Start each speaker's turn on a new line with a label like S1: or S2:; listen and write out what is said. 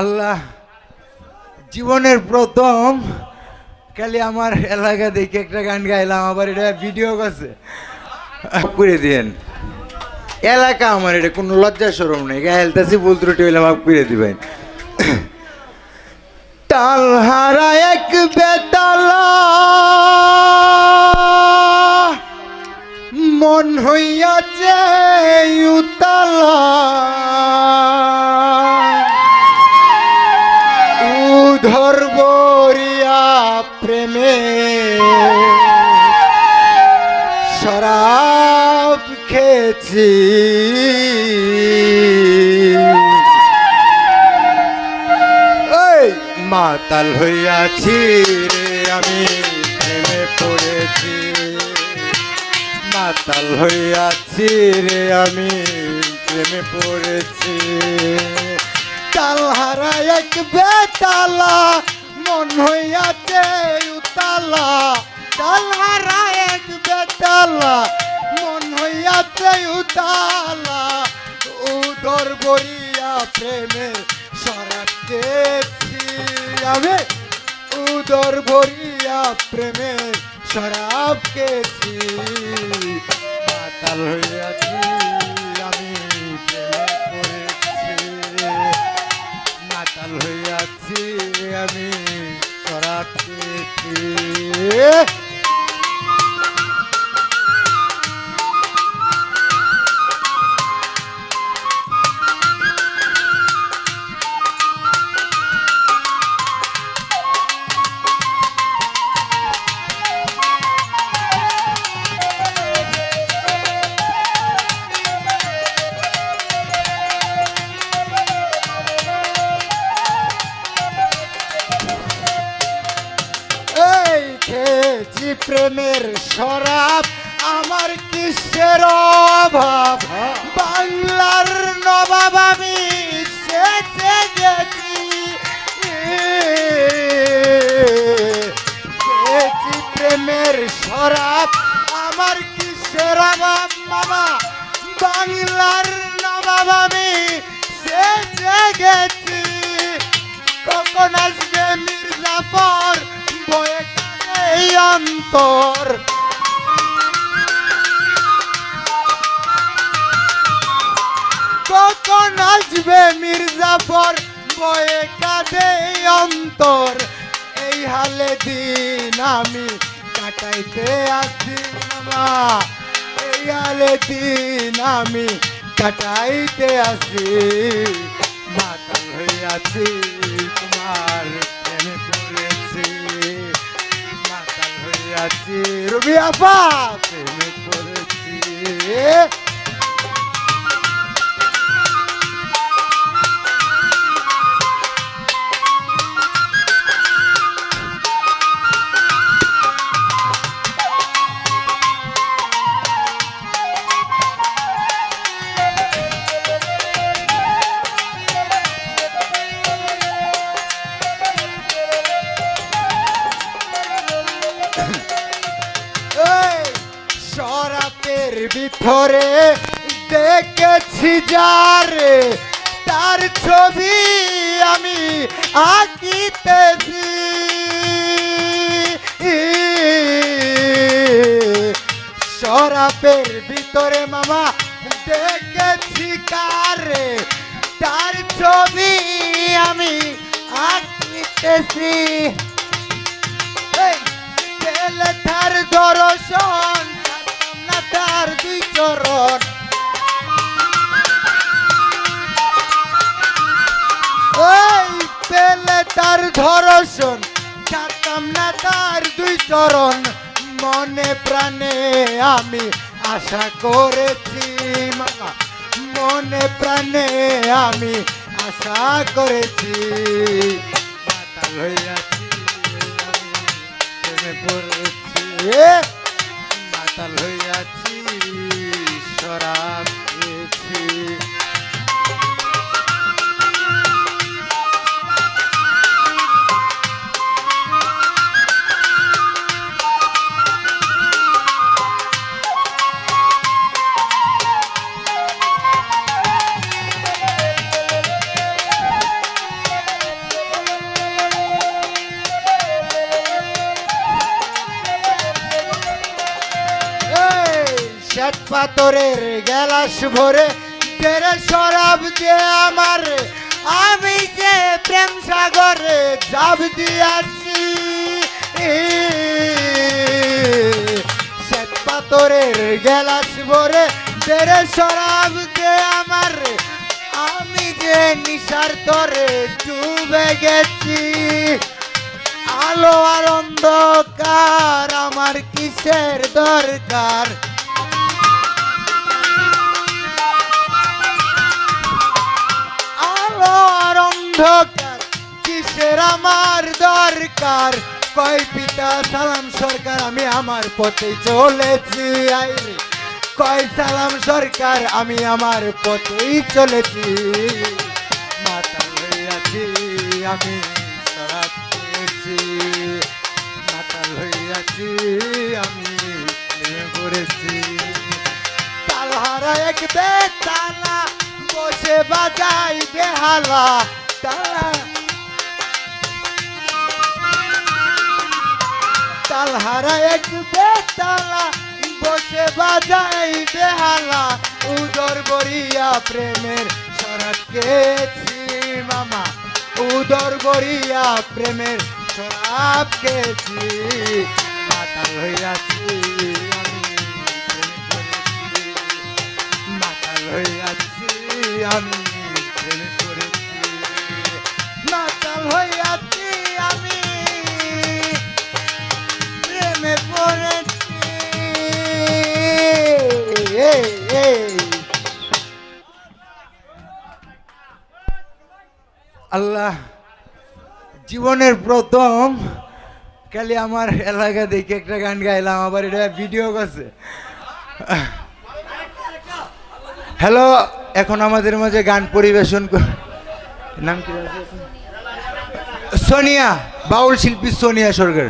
S1: আল্লাহ, জীবনের প্রথম খালি আমার এলাকা দেখে একটা গান গাইলাম, আবার এটা ভিডিও করছে। করে দিয়েন। এলাকা আমার, এটা কোনো লজ্জা সরম নেই। গাইলতাছি ভুল ত্রুটি হইলে মাফ করে দিবেন। তাল হারা এক বেতালা, মন হইয়াছে উতালা। উধর বরিয়া প্রেমে। শরাব এই, মাতাল হইয়াছি রে আমি, প্রেমে পড়েছি। মাতাল হইয়াছি রে আমি, প্রেমে পড়েছি। তাল হারা এক বেতালা, মন হইয়াছে উতালা। তাল হারা এক বেতালা, মন হইয়াছে উতালা। উদর বরিয়া প্রেমে সরাতেছি আমি। উদর ভরিয়া প্রেমে শরাব খেয়েছি মাতাল হইয়াছি আমি প্রেমে। Yeah. প্রেমের শরাব, আমার কিসের অভাব? বাংলার নবাব আমি গেছি। প্রেমের শরাব, আমার কিসের অভাব মামা বাংলার নবাব আমি সেচে গেছি। কখন আসবে মির্জাফর? বয়ে এই অন্তর। কখন আসবে মির্জাফর? বয়ে কাঁদে অন্তর। এই হালে দিন আমি কাটাইতে আসি মামা এই হালে দিন আমি কাটাইতে আসি। মাতাল হইয়াছি তোমার প্রেমে পড়েছি। হইয়াছি রবি আপা প্রেমে পড়েছি। শরাতের ভিতরে দেখেছি যারে, তার ছবি আমি আঁকিতেছি। শরাবের ভিতরে মামা দেখেছি কারে, তার ছবি আমি আঁকিতেছি। পেলে তার দর্শন চরণ এই পেলে তার ধর্ষণ ছাড়তাম না তার দুই চরণ। মনে প্রাণে আমি আশা করেছি মামা মনে প্রাণে আমি আশা করেছি। মাতাল হইয়াছি মাতাল হইয়াছি শরাব শ্বেত পাথরের গেলাস ভরে তেরে শরাব যে আমার, আমি যে প্রেম সাগরে জাব দিয়াছি। শ্বেত পাথরের গেলাস ভরে তেরে শরাব যে আমার, আমি যে নিশার তরে ডুবে গেছি। আলো আর অন্ধকার আমার কিসের দরকার? অন্ধকার কিসের আমার দরকার? কয় পিতা, সালাম সরকার, আমি আমার পথে চলেছি আইরে কয় সালাম সরকার, আমি আমার পথেই চলেছি। মাতা হইয়াছি আমি সরাত পেয়েছি। মাতাল হইয়াছি আমি পড়েছি তালহারা এক বেতালা, বসে বাজাই বেহালা। তালহারা এক বেতালা, বসে বাজাই বেহালা। উদর বরিয়া প্রেমের সরাত কেছি মামা। উদর বরিয়া প্রেমের সরাব কেছি মাতাল আমি। মাতাল হইয়াছি আমি। আল্লাহ, জীবনের প্রথম খালি আমার এলাকা দেখে একটা গান গাইলাম, আবার এটা ভিডিও করছে। হ্যালো এখন আমাদের মাঝে গান পরিবেশন নাম কি? সোনিয়া, বাউল শিল্পী সোনিয়া সরকার।